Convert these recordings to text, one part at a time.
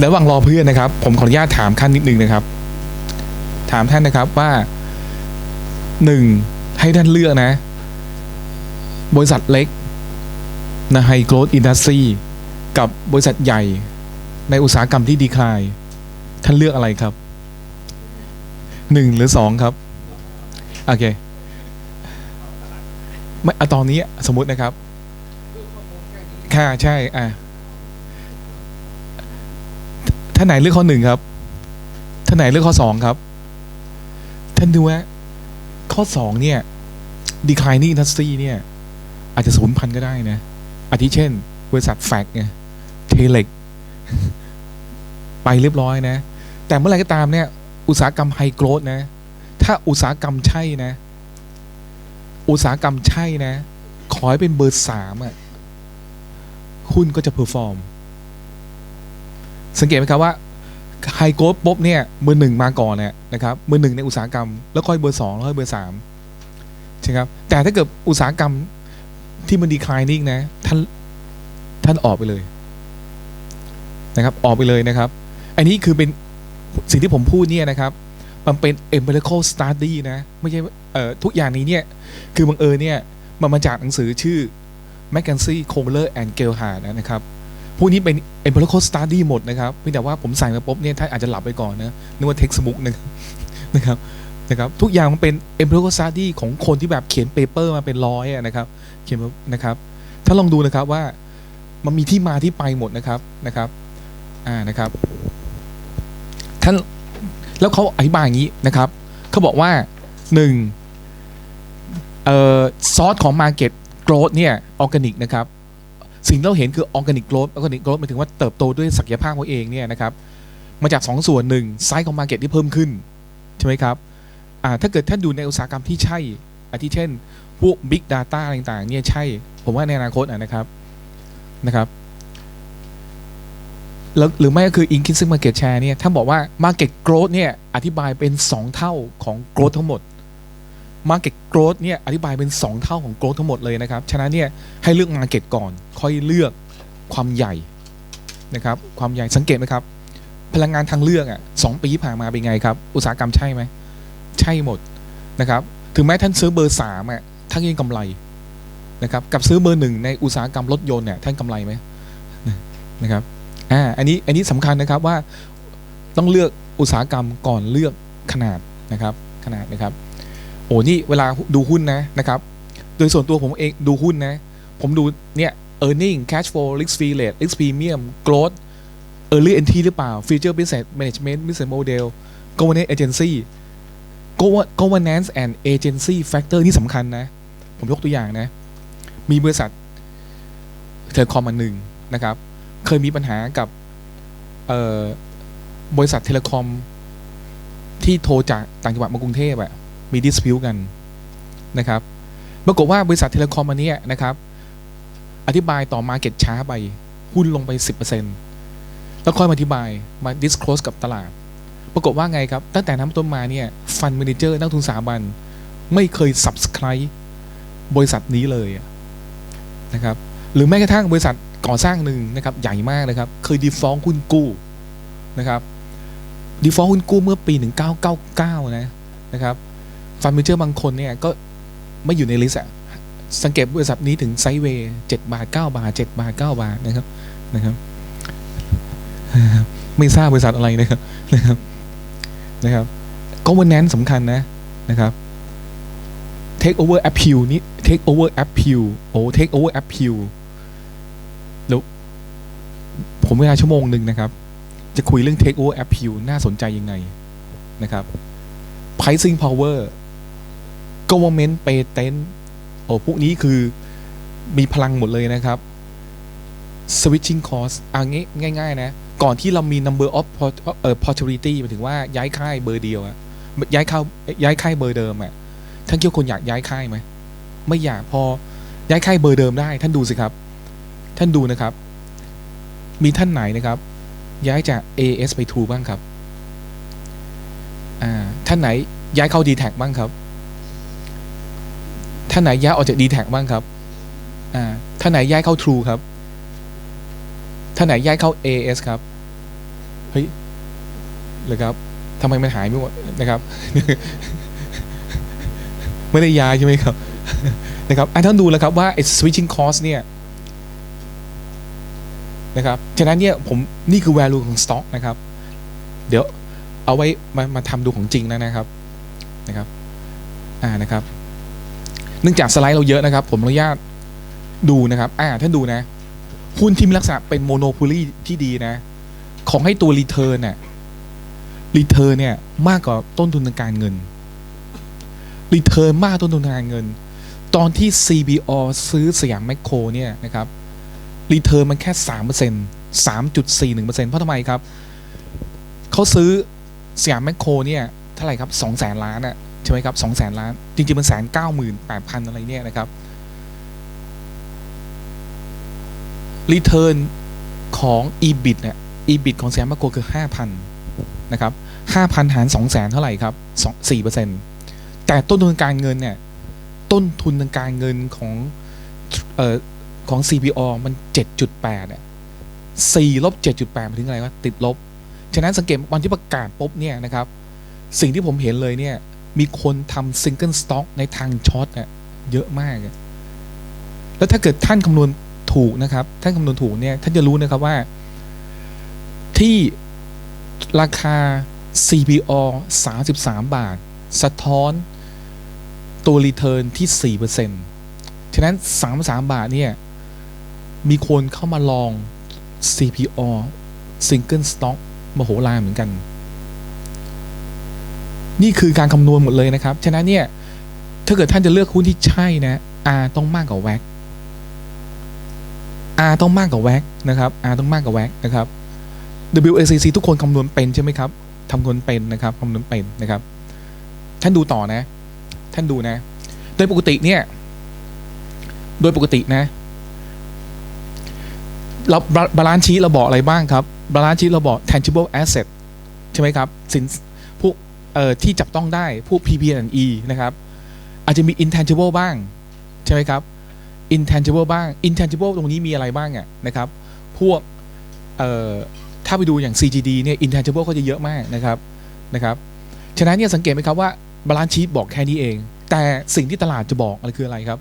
เดี๋ยวระหว่างรอเพื่อนนะครับ ผมขออนุญาตถามท่านนิดนึงนะครับ ถามท่านนะครับว่าหนึ่งให้ท่านเลือกนะ บริษัทเล็กนะไฮโกรดอินดัสทรีกับบริษัทใหญ่ในอุตสาหกรรมที่ดีคลาย ท่านเลือกอะไรครับหนึ่งหรือสองครับ โอเค ไม่อะตอนนี้สมมุตินะครับ ค่ะ ใช่ อะ ท่านไหนเลือกข้อหนึ่งครับ ท่านไหนเลือกข้อสองครับ ท่านดูว่าข้อสองเนี่ย declining industry เนี่ย อาจจะสูญพันธุ์ก็ได้นะ อาทิเช่น บริษัทแฟกไงเทเล็ก ไปเรียบร้อยนะ แต่เมื่อไรก็ตามเนี่ย อุตสาหกรรมไฮโกรดนะ ถ้าอุตสาหกรรมใช่นะ อุตสาหกรรมใช่นะ ขอให้เป็นเบอร์สามอะหุ้นก็จะเพอร์ฟอร์ม สังเกตไหมครับว่าไฮโกรดปุ๊บเนี่ยเบอร์หนึ่งมาก่อนเนี่ยนะครับเบอร์หนึ่งในอุตสาหกรรม แล้วค่อยเบอร์สองแล้วค่อยเบอร์สามใช่ครับแต่ถ้าเกิดอุตสาหกรรมที่มันดีคลายนิ่งนะ ท่านท่านออกไปเลยนะครับ ออกไปเลยนะครับ อันนี้คือเป็นสิ่งที่ผมพูดเนี่ยนะครับ มันเป็น empirical study นะ ไม่ใช่ทุกอย่างนี้เนี่ย คือบังเอิญเนี่ย มันมาจากหนังสือชื่อ m c k e n z i e c o l e r and g e l h a r d นะครับ พวกนี้เป็น empirical study หมดนะครับเพียงแต่ว่าผมใส่มาปุ๊บเนี่ยท่านอาจจะหลับไปก่อนนะนึกว่า textbook นะครับนะครับนะครับทุกอย่างมันเป็น empirical study ของคนที่แบบเขียน paper มาเป็นร้อยนะครับเขียนนะครับ ถ้าลองดูนะครับว่ามันมีที่มาที่ไปหมดนะครับนะครับอ่านะครับท่านแล้วเขาอธิบายอย่างนี้นะครับเขาบอกว่าหนึ่งเอ่อซอสของ Market Growth เนี่ยออร์แกนิกนะครับ สิ่งที่เราเห็นคือออร์แกนิกโกรธออร์แกนิกโกรธหมายถึงว่าเติบโตด้วยศักยภาพของเองเนี่ยนะครับมาจาก 2 ส่วนหนึ่งไซส์ของ Market ที่เพิ่มขึ้น ใช่ไหมครับถ้าเกิดท่านอยู่ในอุตสาหกรรมที่ใช่อาทิเช่น พวก Big Data ต่างๆเนี่ยใช่ ผมว่าในอนาคตนะครับนะครับแล้วหรือไม่ก็คือ intrinsic market share เนี่ย ถ้าบอกว่า market growth เนี่ย อธิบายเป็น 2 เท่าของ growth ทั้งหมด market growth เนี่ยอธิบายเป็น 2 เท่าของ growth ทั้งหมดเลยนะครับ ฉะนั้นเนี่ยให้เลือก market ก่อน ค่อยเลือกความใหญ่นะครับ ความใหญ่สังเกตไหมครับ พลังงานทางเลือกอะสองปีที่ผ่านมาเป็นไงครับ อุตสาหกรรมใช่ไหม ใช่หมดนะครับ ถึงแม้ท่านซื้อเบอร์สามอะท่านยังกำไรนะครับ กับซื้อเบอร์หนึ่งในอุตสาหกรรมรถยนต์เนี่ยท่านกำไรไหมนะครับ อ่า อันนี้ อันนี้สำคัญนะครับว่าต้องเลือกอุตสาหกรรมก่อนเลือกขนาดนะครับ ขนาดนะครับ โอ้นี่เวลาดูหุ้นนะนะครับ โดยส่วนตัวผมเองดูหุ้นนะ ผมดูเนี่ย earning cash flow risk free rate risk premium growth early entry หรือเปล่า future business management business model governance agency governance and agency factor นี่สำคัญนะ ผมยกตัวอย่างนะ มีบริษัทเทเลคอมอันหนึ่งนะครับ เคยมีปัญหากับบริษัทเทเลคอมที่โทรจากต่างจังหวัดมากรุงเทพอะ มีดิสพิวกันนะครับปรากฏว่าบริษัทเทเลคอมอันนี้นะครับ อธิบายต่อมาเก็ตช้าไป หุ้นลงไป 10%แล้วค่อยมาอธิบายมา disclose กับตลาด ปรากฏว่าไงครับ ตั้งแต่นั้นเป็นต้นมาเนี่ยฟัน d มนเจอร์นักทุนสถาบัน ไม่เคย subscribe บริษัทนี้เลยนะครับ หรือแม้กระทั่งบริษัทก่อสร้างหนึ่งนะครับ ใหญ่มากนะครับ เคยดีฟอลต์หุ้นกู้นะครับดีฟอลต์หุ้นกู้เมื่อปี 1999 นะนะครับ ฟันเมเจอร์บางคนเนี่ยก็ไม่อยู่ในลิสต์อะสังเกตบริษัทนี้ถึงไซเวย์7บาท9บาท7บาท9บาทนะครับนะครับ ไม่ทราบบริษัทอะไรนะครับนะครับนะครับก็วันนั้นสำคัญนะนะครับ take over appeal นี่ take over appeal โอ้ take over appeal แล้วผมเวลาชั่วโมงหนึ่งนะครับ จะคุยเรื่อง take over appeal น่าสนใจยังไงนะครับ pricing power government patent โอ้พวกนี้คือมีพลังหมดเลยนะครับ switching cost อาง่ายง่าย ๆ นะ ก่อนที่เรามี number of port- เอ่อ portability หมายถึงว่าย้ายค่ายเบอร์เดียวอะย้ายเข้าย้ายค่ายเบอร์เดิมอะท่านคิดว่าคนอยากย้ายค่ายไหมไม่อยากพอย้ายค่ายเบอร์เดิมได้ ท่านดูสิครับ ท่านดูนะครับ มีท่านไหนนะครับ ย้ายจาก AS ไป True บ้างครับ อ่า ท่านไหนย้ายเข้า d t แทบ้างครับ ท่านไหนย้ายออกจาก d t แท็บ้างครับอ่าท่านไหนย้ายเข้า True ครับท่านไหนย้ายเข้า AS ครับ เฮ้ยเลยครับทำไมมันหายไม่หมดนะครับ ไม่ได้ยาใช่ไหมครับนะครับอะท่านดูแล้วครับว่าไอ้ switching cost เนี่ยนะครับ ฉะนั้นเนี่ยผมนี่คือ value ของ stock นะครับ เดี๋ยวเอาไว้มามาทำดูของจริงแล้วนะครับนะครับ อ่านะครับ เนื่องจากสไลด์เราเยอะนะครับ ผมอนุญาตดูนะครับอ่าท่านดูนะ หุ้นที่มีลักษณะเป็นโมโน p o l y ที่ดีนะ ของให้ตัว return เนี่ย return เนี่ยมากกว่าต้นทุนทางการเงิน return มากต้นทุนทางการเงิน ตอนที่ CBO ซื้อสยามแมคโครเนี่ยนะครับ return มันแค่3%เปอร์เซ็นต์3.41%เปอร์เซ็นต์เพราะทำไมครับ เขาซื้อสยามแมคโครเนี่ยเท่าไหร่ครับ2แสนล้านอะ ช่ไหมครับ2แสนล้าน จริงๆมันแสนเก้าหมื่นแปดพันอะไรเนี่ยนะครับ return ของ EBIT เนี่ย EBIT ของสยามแมคโครคือ 5,000 นะครับ5,000 หาร2แสนเท่าไหร่ครับ2 4%แต่ต้นทุนการเงินเนี่ย ต้นทุนทางการเงินของเอ่อของ CPO มัน 7.8เนี่ย4ลบ7.8หมายถึงอะไรวะติดลบ ฉะนั้นสังเกตวันที่ประกาศปุ๊บเนี่ยนะครับ สิ่งที่ผมเห็นเลยเนี่ย มีคนทำซิงเกิลสต็อกในทางช็อตเนี่ยเยอะมาก แล้วถ้าเกิดท่านคำนวณถูกนะครับ ท่านคำนวณถูกเนี่ยท่านจะรู้นะครับว่า ที่ราคา CPO 33 บาท สะท้อนตัวรีเทิร์นที่ 4%ฉะนั้น 33 บาทเนี่ย มีคนเข้ามาลอง CPO Single Stock มโหฬารเหมือนกัน นี่คือการคำนวณหมดเลยนะครับ ฉะนั้นเนี่ยถ้าเกิดท่านจะเลือกหุ้นที่ใช่นะ R ต้องมากกว่าแว็ก R ต้องมากกว่าแว็กนะครับ R ต้องมากกว่าแว็กนะครับ WACC ทุกคนคำนวณเป็นใช่ไหมครับคำนวณเป็นนะครับคำนวณเป็นนะครับ ท่านดูต่อนะ ท่านดูนะ โดยปกติเนี่ย โดยปกตินะเราบาลานซ์ชีเราบอกอะไรบ้างครับบาลานซ์ชีเราบอก tangible asset ใช่ไหมครับสิน ที่จับต้องได้พวก PP&E นะครับอาจจะมี intangible บ้าง ใช่ไหมครับ intangible บ้าง intangible ตรงนี้มีอะไรบ้างอะนะครับ พวกเอ่อถ้าไปดูอย่าง CGD เนี่ย intangible ก็จะเยอะมากนะครับนะครับฉะนั้นเนี่ยสังเกตไหมครับว่าบาลานซ์ชีบอกแค่นี้เอง แต่สิ่งที่ตลาดจะบอกอะไรคืออะไรครับ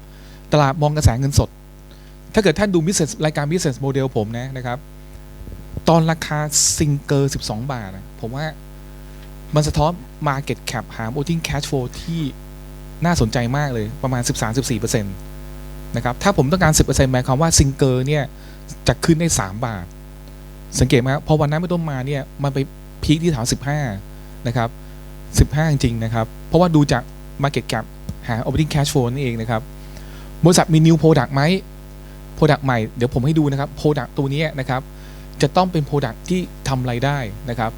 ตลาดมองกระแสเงินสด ถ้าเกิดท่านดู business รายการ business model ผมนะนะครับ ตอนราคาซิงเกอร์ 12 บาทนะผมว่า มันสะท้อน market cap หา Voting cash flow ที่น่าสนใจมากเลยประมาณ 13-14%นะครับ ถ้าผมต้องการ 10%หมายความว่าซิงเกอร์เนี่ย จะขึ้นได้ 3 บาท สังเกตไหมครัพอวันนั้นไม่ต้นมาเนี่ย มันไปพีคที่แถว15 นะครับ 15 จริงนะครับ เพราะว่าดูจาก market cap หา operating cash flow นั่นเองนะครับ บริษัทมี new product ไหม product ใหม่ เดี๋ยวผมให้ดูนะครับ product ตัวนี้นะครับ จะต้องเป็น product ที่ทำไรายได้นะครับ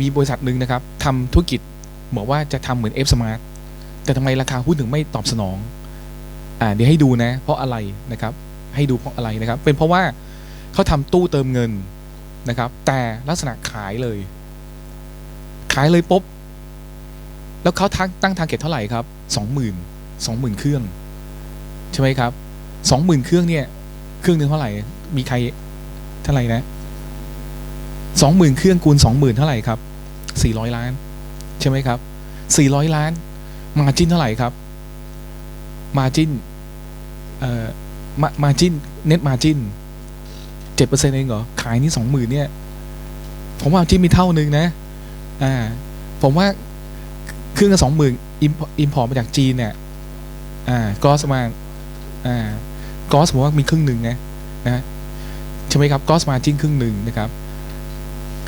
มีบริษัทหนึ่งนะครับทำธุรกิจบอกว่าจะทำเหมือน F Smart แต่ทำไมราคาหุ้นถึงไม่ตอบสนองอ่าเดี๋ยวให้ดูนะ เพราะอะไรนะครับ ให้ดูเพราะอะไรนะครับ เป็นเพราะว่าเขาทำตู้เติมเงินนะครับ แต่ลักษณะขายเลย ขายเลยปุ๊บแล้วเขาตั้งตั้งทาร์เก็ตเท่าไหร่ครับสองหมื่นสองหมื่นเครื่อง ใช่ไหมครับสองหมื่นเครื่องเนี่ย เครื่องหนึ่งเท่าไหร่ มีใครเท่าไหร่นะ สองหมื่นเครื่องคูณสองหมื่นเท่าไหร่ครับสี่ร้อยล้าน ใช่ไหมครับสี่ร้อยล้าน มาจิ้นเท่าไหร่ครับ มาจิ้นเอ่อมามาจิ้นเน็ตมาจิ้นเจ็ดเปอร์เซ็นต์เองเหรอ ขายนี่สองหมื่นเนี่ย ผมว่าที่มีเท่านึงนะ อ่า ผมว่าเครื่องละสองหมื่นอิมพอร์ตมาจากจีนเนี่ย อ่ากอสมา อ่ากอสผมว่ามีครึ่งหนึ่งนะนะใช่ไหมครับกอสมาจิ้นครึ่งหนึ่งนะครับ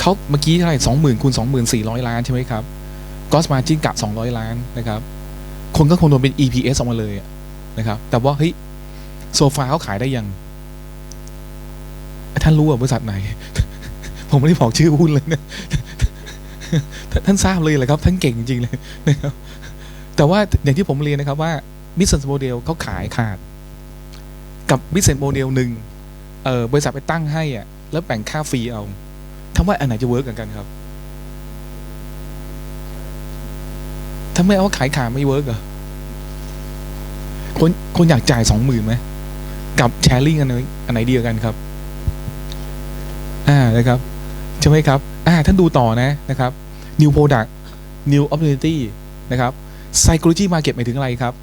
เขาเมื่อกี้เท่าไหร่สองหมื่นคูณสองหมื่นสี่ร้อยล้านใช่ไหมครับกอสมาจิ้นกะสองร้อยล้านนะครับ คนก็คงโดนเป็น EPS ออกมาเลยนะครับ แต่ว่าเฮ้ยโซฟาเขาขายได้ยัง ท่านรู้ว่าบริษัทไหน ผมไม่ได้บอกชื่อหุ้นเลยนะท่านทราบเลยแหละครับ ท่านเก่งจริงเลยนะครับ แต่ว่าอย่างที่ผมเรียนนะครับว่า business model เขาขายขาด กับ business model หนึ่งเออบริษัทไปตั้งให้อะ แล้วแบ่งค่าฟรีเอา ทำว่าอันไหนจะเวิร์กกันกันครับถ้าไม่เอาว่าขายขาไม่เวิร์กเหรอคนคนอยากจ่ายสองหมื่นไหมกับแชร์ลิงอันไหนอันไหนดีกันครับ อ่านะครับใช่ไหมครับ อ่า ท่านดูต่อนะนะครับ new product new opportunity นะครับ psychology market หมายถึงอะไรครับ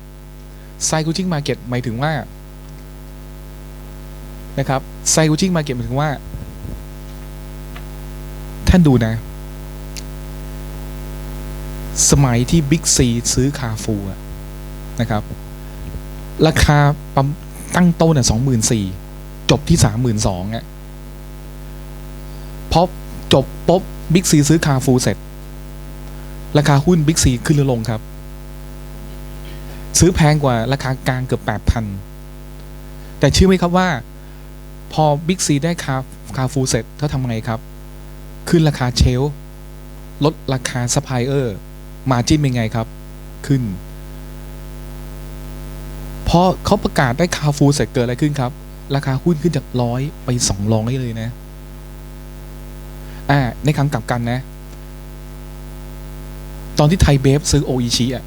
psychology market หมายถึงว่านะครับ psychology market หมายถึงว่า ท่านดูนะ สมัยที่ Big C ซื้อคาฟูนะครับ ราคาปั๊มตั้งต้นอะสองหมื่นสี่จบที่สามหมื่นสองอะพอจบปุ๊บบิ๊กซีซื้อคาฟูเสร็จ ราคาหุ้นบิ๊กซีขึ้นหรือลงครับ ซื้อแพงกว่าราคากลางเกือบแปดพันแต่เชื่อไหมครับว่า พอบิ๊กซีได้คาคาฟูเสร็จเขาทำไงครับ ขึ้นราคาเชลลดราคาซัพพลายเออร์มาจิ้นเป็นไงครับ ขึ้น พอเขาประกาศได้คาฟูเสร็จเกิดอะไรขึ้นครับ ราคาหุ้นขึ้นจากร้อยไปสองร้อยเลยนะ อ่า ในครั้งกลับกันนะ ตอนที่ไทยเบฟซื้อโออิชิอะ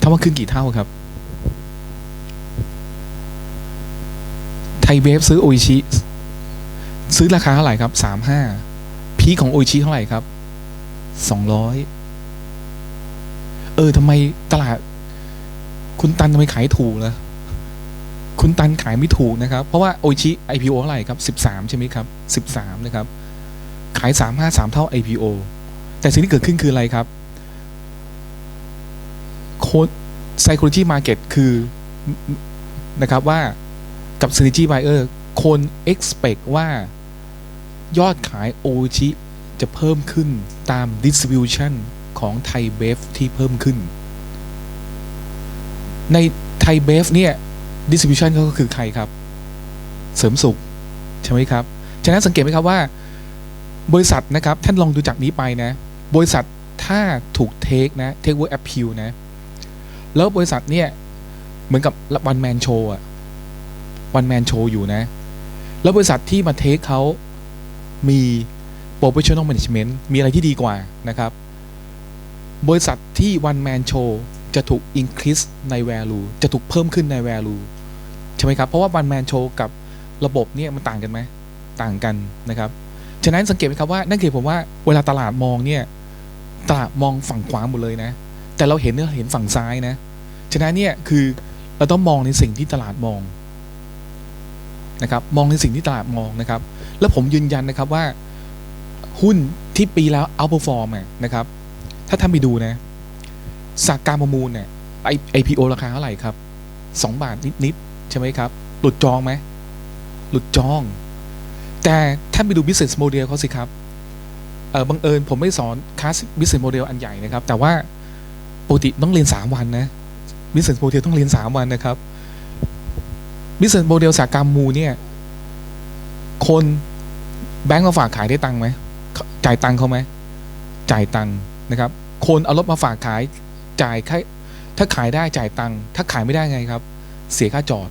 ทำว่าขึ้นกี่เท่าครับ ไทยเบฟซื้อโออิชิซื้อราคาเท่าไหร่ครับสามห้า พีของโออิชิเท่าไหร่ครับสองร้อยเออทำไมตลาด คุณตันทำไมขายถูกล่ะคุณตันขายไม่ถูกนะครับ เพราะว่าโออิชิ IPO เท่าไหร่ครับสิบสามใช่ไหมครับสิบสามนะครับ ขายสามห้าสามเท่า IPO แต่สิ่งที่เกิดขึ้นคืออะไรครับโค้ด psychology market คือนะครับว่ากับ synergy buyer คน expect ว่า ยอดขายโอชิจะเพิ่มขึ้นตาม distribution ของไทยเบฟที่เพิ่มขึ้น ในไทยเบฟเนี่ย distribution ก็คือใครครับ เสริมสุข ใช่ไหมครับ ฉะนั้นสังเกตไหมครับว่า บริษัทนะครับ ท่านลองดูจากนี้ไปนะ บริษัทถ้าถูกเทคนะ take work appeal นะ แล้วบริษัทเนี่ย เหมือนกับวันแมนโชว์อะวันแมนโชว์อยู่นะ แล้วบริษัทที่มาเทคเขา มี professional management มีอะไรที่ดีกว่านะครับ บริษัทที่ one man show จะถูก increase ใน value จะถูกเพิ่มขึ้นใน value ใช่ไหมครับ เพราะว่า one man show กับระบบเนี่ยมันต่างกันไหมต่างกันนะครับ ฉะนั้นสังเกตไหมครับว่านั่นคือผมว่าเวลาตลาดมองเนี่ยตลาดมองฝั่งขวาหมดเลยนะ แต่เราเห็นเนี่ยเห็นฝั่งซ้ายนะ ฉะนั้นเนี่ยคือเราต้องมองในสิ่งที่ตลาดมอง นะครับมองในสิ่งที่ตลาดมองนะครับ แล้วผมยืนยันนะครับว่าหุ้นที่ปีแล้วเอา e r f o r m อะนะครับ ถ้าท่านไปดูนะสากการประมูลเนี่ยไอ IPO ราคาเท่าไหร่ครับสองบาทนิดๆใช่ไหมครับ หลุดจองไหมหลุดจอง แต่ท่านไปดู business model เขาสิครับเออบังเอิญผมไม่สอนคลาส business model อันใหญ่นะครับ แต่ว่าปกติต้องเรียน 3 วันนะ business model ต้องเรียน 3 วันนะครับ business model สากการมูเนี่ย คนแบงก์มาฝากขายได้ตังค์ไหมจ่ายตังค์เขาไหมจ่ายตังค์นะครับ คนเอารถมาฝากขายจ่ายค่าถ้าขายได้จ่ายตังค์ถ้าขายไม่ได้ไงครับ เสียค่าจอด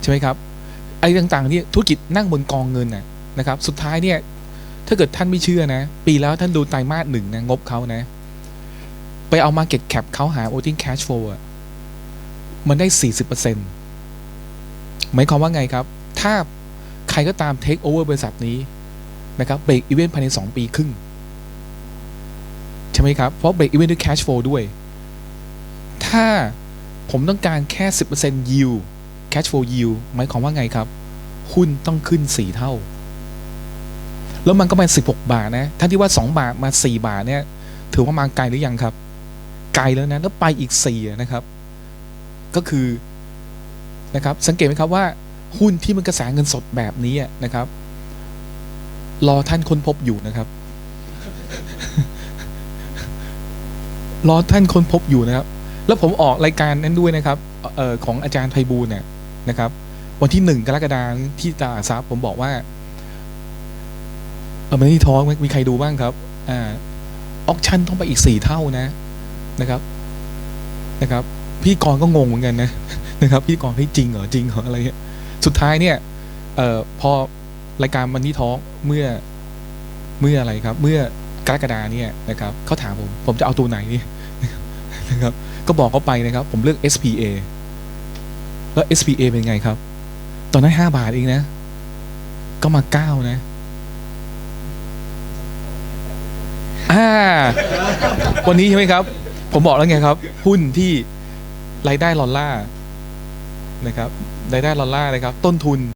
ใช่ไหมครับไอ้ต่างๆเนี่ยธุรกิจนั่งบนกองเงินน่ะนะครับ สุดท้ายเนี่ยถ้าเกิดท่านไม่เชื่อนะ ปีแล้วท่านดูไตรมาสหนึ่งนะงบเขานะ ไปเอา Market Cap เขาหา Operating Cash Flow อะ มันได้ 40%หมายความว่าไงครับ ถ้าใครก็ตาม Take Over บริษัทนี้นะครับเบรกอีเวนต์ภายใน 2 ปีครึ่ง ใช่ไหมครับ เพราะเบรกอีเวนต์ด้วย Cash Flow ด้วย ถ้าผมต้องการแค่ 10% yield cash flow yield หมายความว่าไงครับ หุ้นต้องขึ้น 4 เท่า แล้วมันก็มา 16 บาทนะท่านที่ว่า 2 บาทมา 4 บาทเนี่ย ถือว่ามาไกลหรือยังครับ ไกลแล้วนะ แล้วไปอีก 4 นะครับ ก็คือนะครับสังเกตไหมครับว่าหุ้นที่มันกระแสเงินสดแบบนี้นะครับ รอท่านค้นพบอยู่นะครับ รอท่านค้นพบอยู่นะครับ แล้วผมออกรายการนั้นด้วยนะครับออของอาจารย์ไพบูลเนี่ยนะครับ วันที่หนึ่งกรกฎาคมที่ตลาดทรัพย์ผมบอกว่าเออมันนี่ท้องมีใครดูบ้างครับอ่าออกชั่นต้องไปอีกสี่เท่านะนะครับนะครับ พี่กรก็งงเหมือนกันนะนะครับพี่กรให้จริงเหรอจริงเหรออะไรเงี้ยสุดท้ายเนี่ยเอ่อพอรายการมันนี่ท้องเมื่อเมื่ออะไรครับ เมื่อกรกฎาเนี่ยนะครับเขาถามผมผมจะเอาตัวไหนนี่นะครับก็บอกเขาไปนะครับ ผมเลือก SPA แล้ว SPA เป็นไงครับ ตอนนั้น5บาทเองนะ ก็มา9นะอ่าวันนี้ใช่ไหมครับ ผมบอกแล้วไงครับ หุ้นที่ รายได้ดอลลาร์นะครับรายได้ดอลลาร์นะครับ ต้นทุน